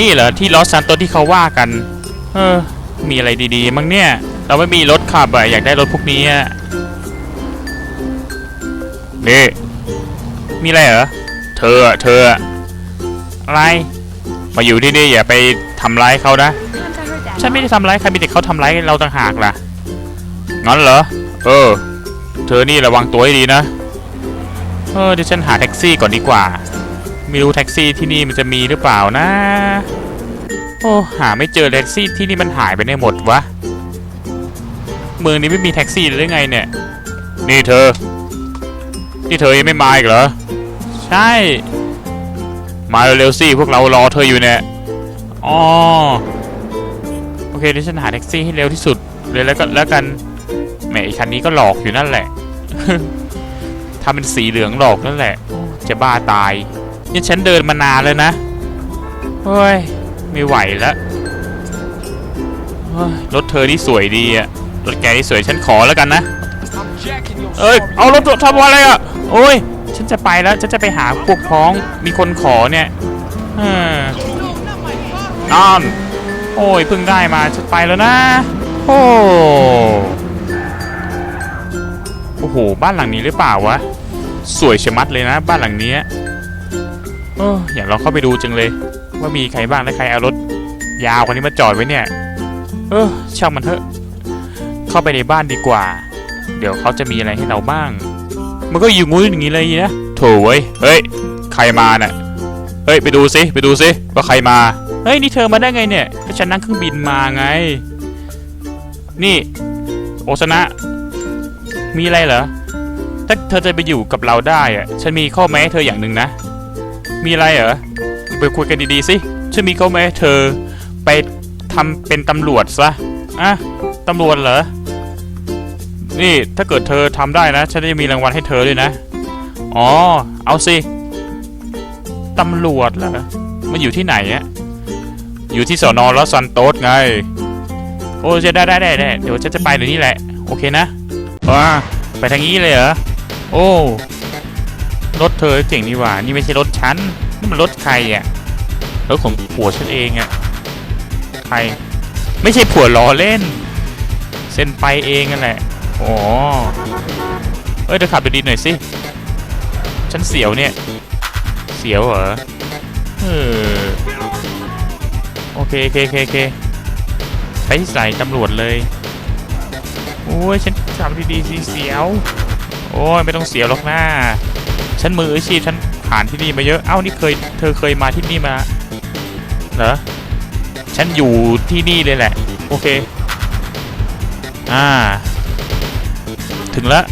นี่เหรอที่ลอสซานโตที่เขาว่ากัน เออ มีอะไรดีๆ มั้งเนี่ย เราไม่มีรถขับอะอยากได้รถพวกนี้อะนี่มีอะไรเหรอ เธอเธออะอะไร มาอยู่ที่นี่อย่าไปทำร้ายเขานะ ฉันไม่ได้ทำร้ายใครมีแต่เขาทำร้ายเราต่างหากล่ะ งั้นเหรอ เออ เธอนี่ระวังตัวให้ดีนะ เออเดี๋ยวฉันหาแท็กซี่ก่อนดีกว่า ไม่รู้แท็กซี่ที่นี่มันจะมีหรือเปล่านะ โอ้หาไม่เจอแท็กซี่ที่นี่มันหายไปไหนหมดวะ เมืองนี้ไม่มีแท็กซี่หรือไงเนี่ย นี่เธอ นี่เธอยังไม่มาอีกเหรอ ใช่ มาเร็วๆสิพวกเรารอเธออยู่เนี่ย อ๋อ โอเคเดี๋ยวฉันหาแท็กซี่ให้เร็วที่สุดเลยแล้วก็แล้วกัน แหมอ้คันนี้ก็หลอกอยู่นั่นแหละทำเป็นสีเหลืองหลอกนั่นแหละ จะบ้าตาย นี่ฉันเดินมานานแล้วนะเฮ้ยไม่ไหวแล้วรถเธอนี่สวยดีอะรถแกนี่สวยฉันขอแล้วกันนะเอ้ยเอารถทำอะไรอะโอ้ยฉันจะไปแล้วฉันจะไปหาพวกพ้องมีคนขอเนี่ยออนั่นโอ้ยเพิ่งได้มาฉันไปแล้วนะโอ้โอ้โหบ้านหลังนี้หรือเปล่าวะสวยชะมัดเลยนะ บ้านหลังนี้ เอออยากลองเข้าไปดูจังเลย ว่ามีใครบ้างและใครเอารถ ยาวคนนี้มาจอดไว้เนี่ย เออช่างมันเถอะ เข้าไปในบ้านดีกว่า เดี๋ยวเขาจะมีอะไรให้เราบ้าง มันก็อยู่งูอย่างนี้เลยนะโถเว้ยเฮ้ยใครมาน่ะเฮ้ยไปดูสิไปดูสิว่าใครมาเฮ้ยนี่เธอมาได้ไงเนี่ยก็ฉันนั่งเครื่องบินมาไง นี่ โอซนะ มีอะไรเหรอถ้าเธอจะไปอยู่กับเราได้อะฉันมีข้อแม้เธออย่างหนึ่งนะ มีอะไรเหรอ ไปคุยกันดีๆสิฉันมีเข้อแม้ให้เธอไปทำเป็นตำรวจซะอะตำรวจเหรอ นี่ถ้าเกิดเธอทำได้นะ ฉันจะมีรางวัลให้เธอด้วยนะ อ๋อ เอาสิ ตำรวจเหรอ มันอยู่ที่ไหนอะอยู่ที่สอนอลอสซันโตสไง โอ้จะได้ได้ได้ได้เดี๋ยวฉันจะไปเดี๋ยวนี้แหละ โอเคนะว้าไปทางนี้เลยเหรอ โอ้ รถเธอเจ๋งนี่หว่า นี่ไม่ใช่รถฉัน นี่มันรถใครอะรถของผัวฉันเองอะ ใคร ไม่ใช่ผัวล้อเล่น เซ็นไปเองนั่นแหละ อ๋อ เอ้ยเดี๋ยวขับดีๆหน่อยสิ ฉันเสียวเนี่ย เสียวเหรอ เออ โอเคโอเคโอเคโอเคไปที่สายตำรวจเลย โอ้ยฉันขับดีๆสิเสียว โอ้ยไม่ต้องเสียวหรอกนะ ฉันมืออาชีพฉันผ่านที่นี่มาเยอะเอ้านี่เคยเธอเคยมาที่นี่มาเหรอฉันอยู่ที่นี่เลยแหละ โอเค อ่า ถึงแล้ว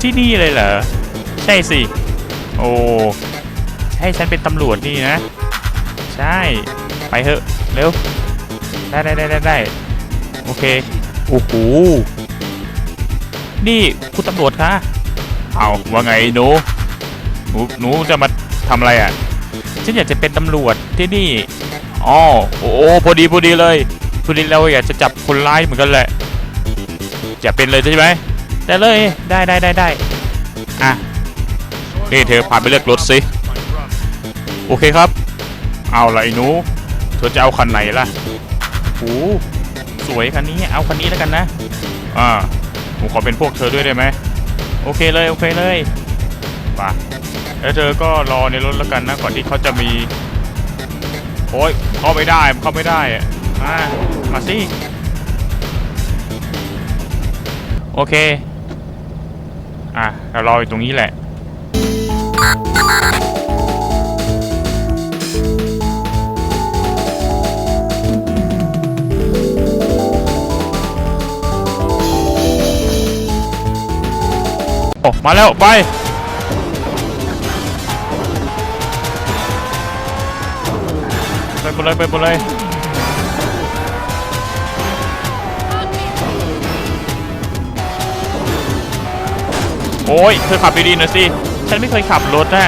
ที่นี่เลยเหรอ ใช่สิ โอ้ให้ฉันเป็นตำรวจนี่นะ ใช่ ไปเถอะเร็ว ได้ได้ได้ได้ได้โอเค โอ้โห นี่คุณตำรวจคะ เอาว่าไงหนูหนูหนูจะมาทำอะไรอะ ฉันอยากจะเป็นตำรวจที่นี่อ๋อโอ้โหพอดีพอดีเลยพอดีเราอยากจะจับคนร้ายเหมือนกันแหละจะเป็นเลยใช่ไหมได้เลยได้ได้ได้ได้อะนี่เธอพาไปเลือกรถสิโอเคครับ เอาละไอ้หนูเธอจะเอาคันไหนล่ะโอ้สวยคันนี้เอาคันนี้แล้วกันนะอ่าผมขอเป็นพวกเธอด้วยได้ไหม โอเคเลยโอเคเลยป่ะแล้วเธอก็รอในรถแล้วกันนะก่อนที่เขาจะมีโอ้ยเข้าไม่ได้เข้าไม่ได้อะอ่ามาสิโอเค อะเรารออยู่ตรงนี้แหละ โอ้มาแล้วไปไปหมดเลยไปเลยโอ้ยเธอขับดีๆหน่อยสิฉันไม่เคยขับรถนะ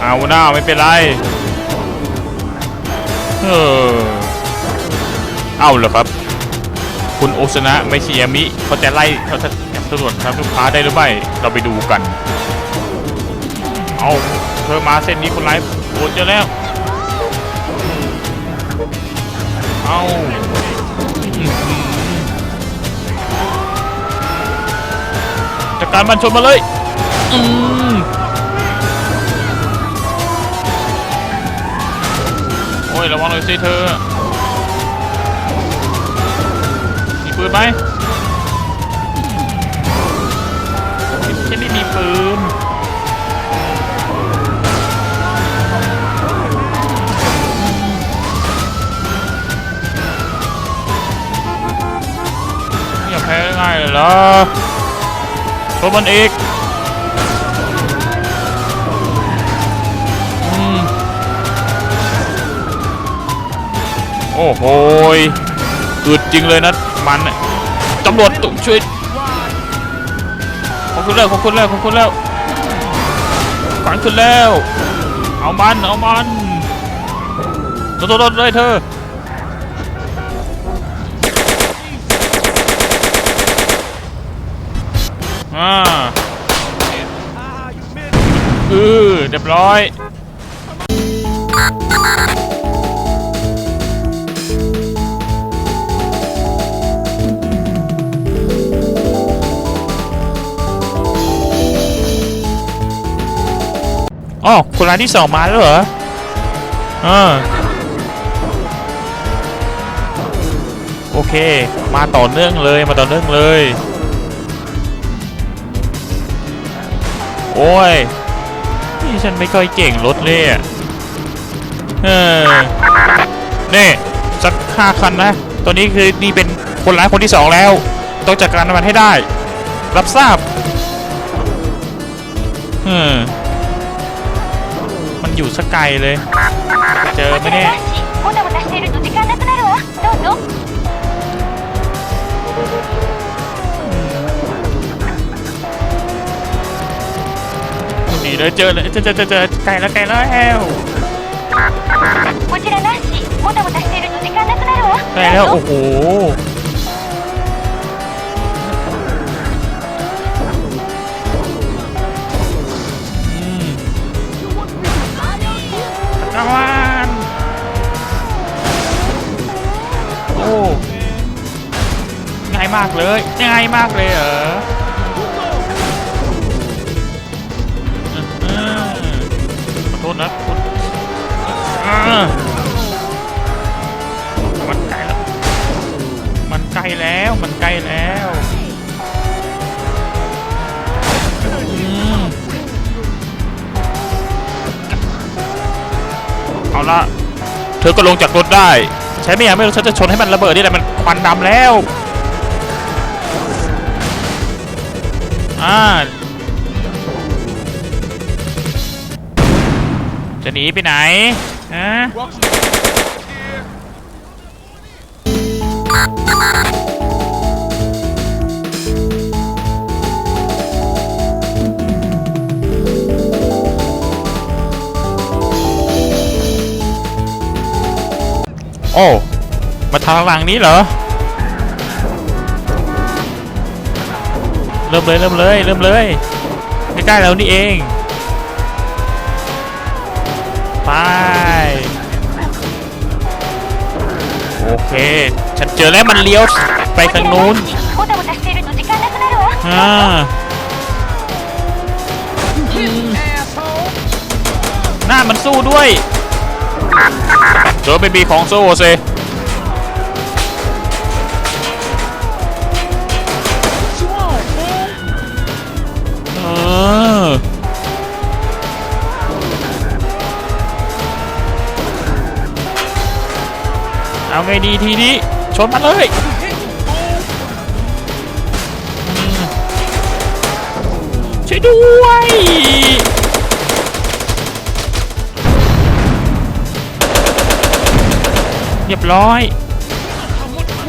เอาหน้าไม่เป็นไรเออเอาเหรอครับ คุณโอซนะไมชิยามิเขาจะไล่เขาจะ จับตำรวจทำลูกค้าได้หรือไม่ เราไปดูกัน เอาเธอมาเส้นนี้คนร้ายโอ้เจอแล้ว เอาจัดการมันชนมาเลย อืมโอ้ยระวังหน่อยสิเธอมีปืนไหม ปืนอย่าแพ้ง่ายเลยเหรอชนมันอีกโอ้โหอึดจริงเลยนะ มันน่ะตำรวจตุช่วย ขอบคุณแล้วขอบคุณแล้วขอบคุณแล้วฝังขึ้นแล้ว เอามันเอามันโดนโดนเลยเธออ่าเออเรียบร้อย อ๋อคนร้ายที่สองมาแล้วเหรออ่าโอเค มาต่อเนื่องเลยมาต่อเนื่องเลย โอ้ยนี่ฉันไม่ค่อยเก่งรถเลยอะเออนี่สักห้าคันนะตัวนี้คือนี่เป็นคนร้ายคนที่สองแล้ว ต้องจัดการมันให้ได้ รับทราบเออ อยู่สักไกลเลย เจอไหมเนี่ยหนีเลยเจอเลยเจอเจอเจอไกลแล้วไกลแล้วแอวไกลแล้วโอ้โห มากเลย ง่ายมากเลยเหรอขอโทษนะคุณอ่ามันใกล้แล้ว มันใกล้แล้ว มันใกล้แล้วเอาละเธอก็ลงจากรถได้ ใช้ไม่ยาไม่รู้ฉันจะชนให้มันระเบิดนี่แหละมันควันดำแล้ว อ่าจะหนีไปไหนฮะโอ้ มาทางหลังนี้เหรอ เริ่มเลยเริ่มเลยเริ่มเลยใกล้ๆแล้วนี่เอง ไป โอเค ฉันเจอแล้วมันเลี้ยวไปทางนู้นหน้ามันสู้ด้วยเจอไปบีของโซเซ เอาไงดีทีนี้ ชนมันเลยช่วยด้วย เรียบร้อย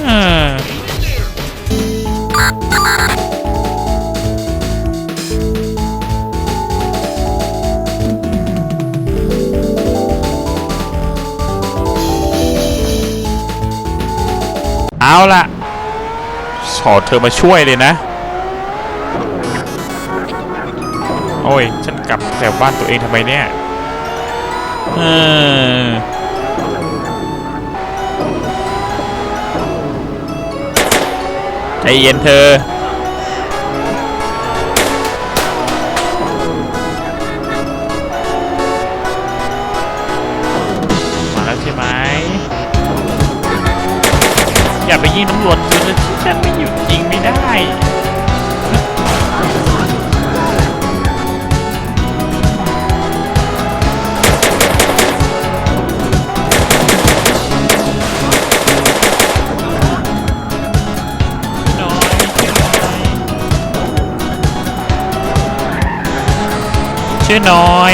อ เอาละขอเธอมาช่วยเลยนะ โอ้ย ฉันกลับแถวบ้านตัวเองทำไมเนี่ยเออใจเย็นเธอ ไปยิงตำรวจสินฉันไม่หยุดยิงไม่ได้น้อยชื่อน้อย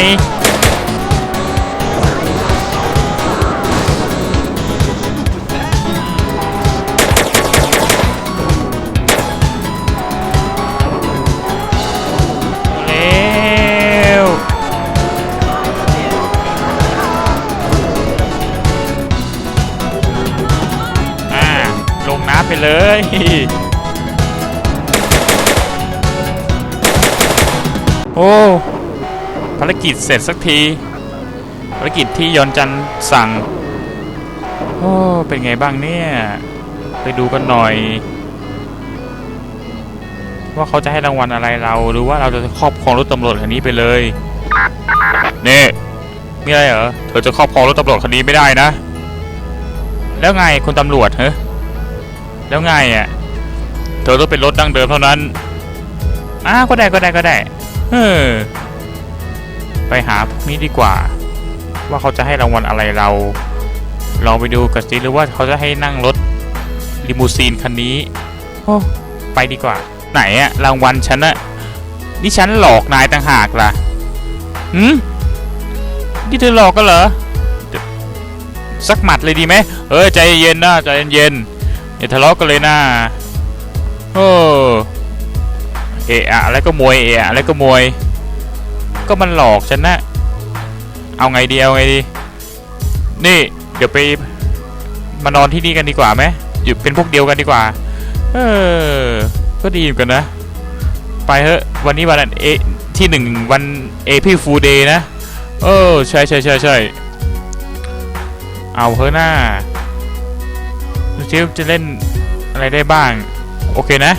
กิจเสร็จสักทีภารกิจที่ยอนจันสั่ง โอ้ เป็นไงบ้างเนี่ย ไปดูกันหน่อย ว่าเขาจะให้รางวัลอะไรเรา หรือว่าเราจะครอบครองรถตำรวจคันนี้ไปเลยนี่มีอะไรเหรอเธอจะครอบครองรถตำรวจคันนี้ไม่ได้นะ แล้วไงคุณตำรวจเฮ้แล้วไงอะ เธอต้องเป็นรถดั้งเดิมเท่านั้นอ้าก็ได้ก็ได้ก็ได้ เออ ไปหาพวกนี้ดีกว่า ว่าเขาจะให้รางวัลอะไรเราลองไปดูกันสิหรือว่าเขาจะให้นั่งรถลิมูซีนคันนี้โอ้ไปดีกว่า ไหนอะรางวัลฉันอะนี่ฉันหลอกนายต่างหากล่ะหืมนี่เธอหลอกกันเหรอสักหมัดเลยดีไหมเออใจเย็นนะใจเย็นอย่าทะเลาะกันเลยนะโอ้เอะอะไรก็มวยเอะอะอะไรก็มวย ก็มันหลอกฉันนะ เอาไงดีเอาไงดี นี่ เดี๋ยวไปมานอนที่นี่กันดีกว่าไหมอยู่เป็นพวกเดียวกันดีกว่า เออ ก็ดีเหมือนกันนะ ไปเถอะวันนี้วันเอที่หนึ่งวันเอพี่ฟูเดย์นะ เออ ใช่ใช่ใช่ใช่เอาเถอะหน้าดูซิจะเล่นอะไรได้บ้าง โอเคนะ